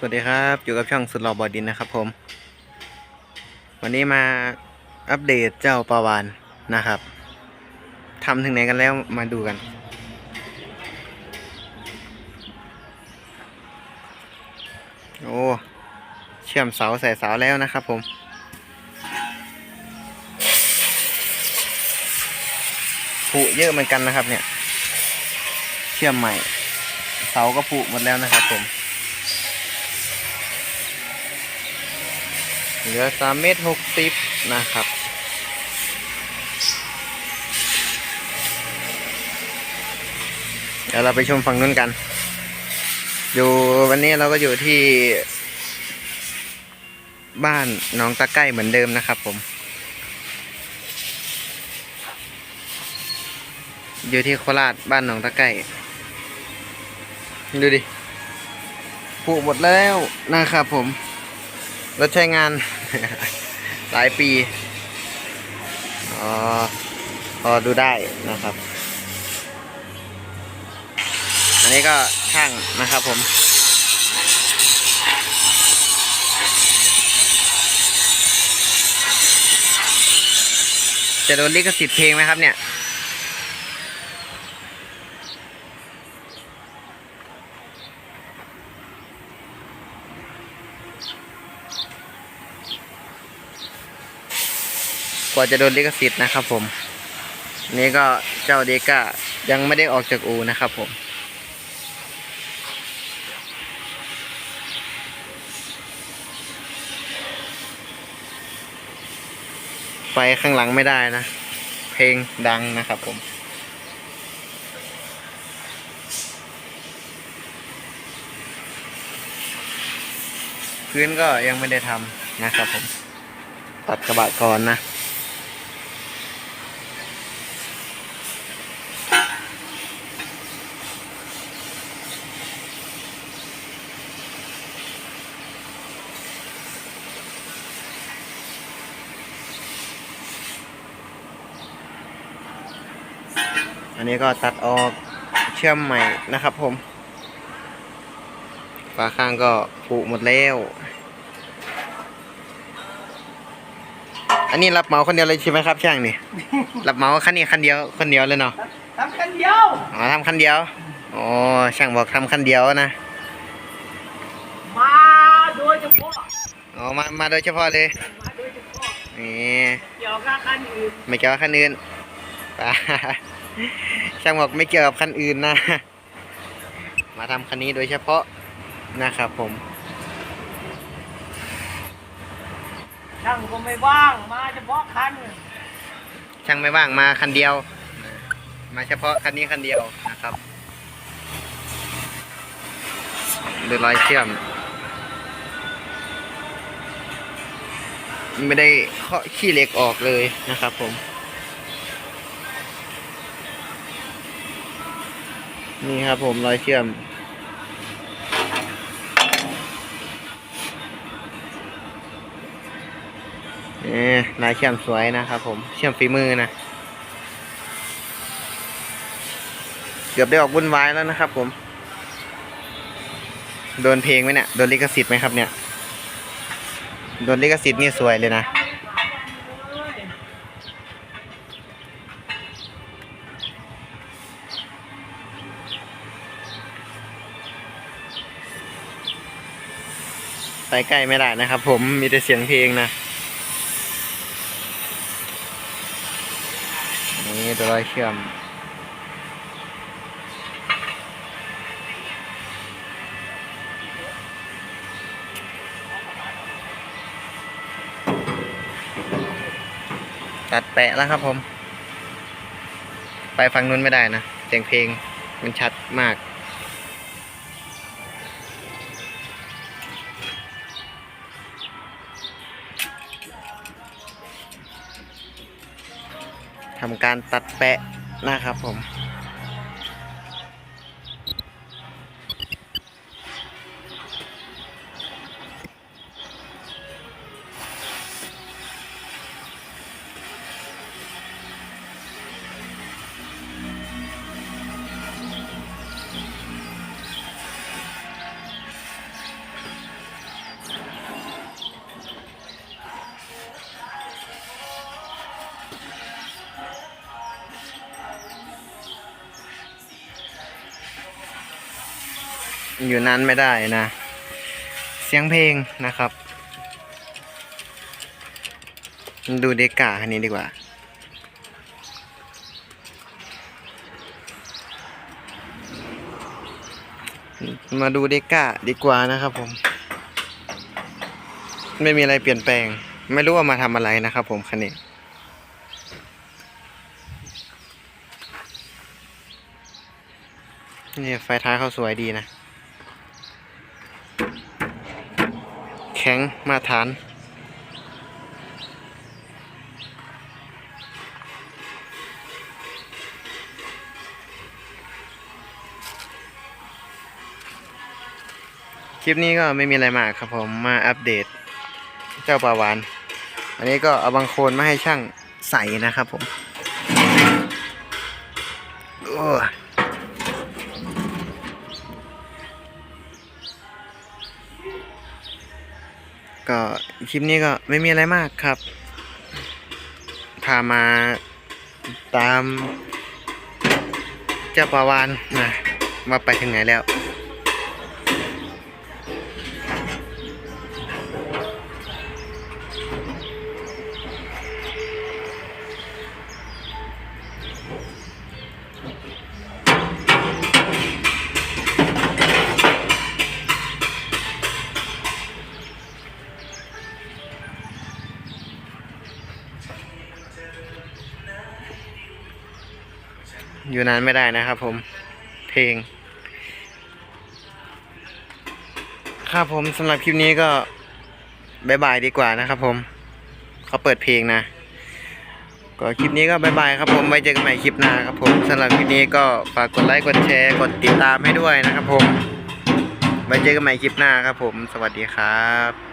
สวัสดีครับอยู่กับช่องสุดหล่อบอดินนะครับผม วันนี้มาอัปเดตเจ้าปลาวานนะครับทำถึงไหนกันแล้วมาดูกัน โอ้เชื่อมเสาใส่เสาแล้วนะครับผมผุเยอะเหมือนกันนะครับเนี่ย เชื่อมใหม่ เสาก็ผุหมดแล้วนะครับผม เหลือสามเมตรหกสิบนะครับ เดี๋ยวเราไปชมฝั่งนู้นกัน อยู่วันนี้เราก็อยู่ที่ บ้านน้องตะไก้เหมือนเดิมนะครับผม อยู่ที่โคราชบ้านหนองตะไก้ดูดิผูหมดแล้วนะครับผมรถใช้งาน หลายปีอ๋อพอดูได้นะครับ อันนี้ก็ช่างนะครับผมจะโดนลิขสิทธิ์เพลงไหมครับเนี่ย ว่าจะโดนลิขสิทธิ์นะครับผม นี่ก็เจ้าเดก้ายังไม่ได้ออกจากอูนะครับผมไปข้างหลังไม่ได้นะ เพลงดังนะครับผมพื้นก็ยังไม่ได้ทำนะครับผม ตัดกระบะก่อนนะ อันนี้ก็ตัดออกเชื่อมใหม่นะครับผมฝาข้างก็ผุหมดแล้ว อันนี้รับเหมาคนเดียวเลยใช่ไหมครับช่างนี่ รับเหมาคันนี้คันเดียวคนเดียวเลยเนาะทำกันเดียว อ๋อทำคันเดียว อ๋อช่างบอกทำคันเดียวนะ มาโดยเฉพาะ อ๋อมามาโดยเฉพาะเลย มาโดยเฉพาะ นี่ เกี่ยวกับคันอื่น ไม่เกี่ยวกับคันอื่นป่า ช่างบอกไม่เกี่ยวกับคันอื่นนะ มาทำคันนี้โดยเฉพาะนะครับผมช่างก็ไม่ว่างมาเฉพาะคัน ช่างไม่ว่างมาคันเดียว มาเฉพาะคันนี้คันเดียวนะครับดูรอยเชื่อม ไม่ได้เคาะขี้เหล็กออกเลยนะครับผม นี่ครับผมรอยเชื่อมเออลายเชื่อมสวยนะครับผม เชื่อมฝีมือนะ เกือบได้ออกวุ่นวายแล้วนะครับผม โดนเพลงไหมเนี่ย โดนลิขสิทธิ์ไหมครับเนี่ย โดนลิขสิทธิ์นี่สวยเลยนะ ไปใกล้ไม่ได้นะครับผมมีแต่เสียงเพลงนะนี่ตัวรอยเชื่อมตัดแปะแล้วครับผม ไปฟังนู้นไม่ได้นะเสียงเพลงมันชัดมาก ทำการตัดแปะนะครับผม อยู่นั้นไม่ได้นะ เสียงเพลงนะครับ ดูเดกาคันนี้ดีกว่า มาดูเดกาดีกว่านะครับผม ไม่มีอะไรเปลี่ยนแปลง ไม่รู้ว่ามาทำอะไรนะครับผมคันนี้นี่ไฟท้ายเขาสวยดีนะ แข็งมาฐาน คลิปนี้ก็ไม่มีอะไรมากครับผมมาอัปเดต เจ้าปลาวาน อันนี้ก็เอาบางโคลนมาให้ช่างใส่นะครับผมโอ้ ก็คลิปนี้ก็ไม่มีอะไรมากครับ พามาตามเจ้าปาวานนะมาไปถึงไหนแล้ว อยู่นานไม่ได้นะครับผมเพลง ครับผมสำหรับคลิปนี้ก็บายบายดีกว่านะครับผมเขาเปิดเพลงนะ ก็คลิปนี้ก็บายบายครับผมไว้เจอกันใหม่คลิปหน้าครับผมสำหรับคลิปนี้ก็ฝากกดไลค์กดแชร์กดติดตามให้ด้วยนะครับผมไว้เจอกันใหม่คลิปหน้าครับผม สวัสดีครับ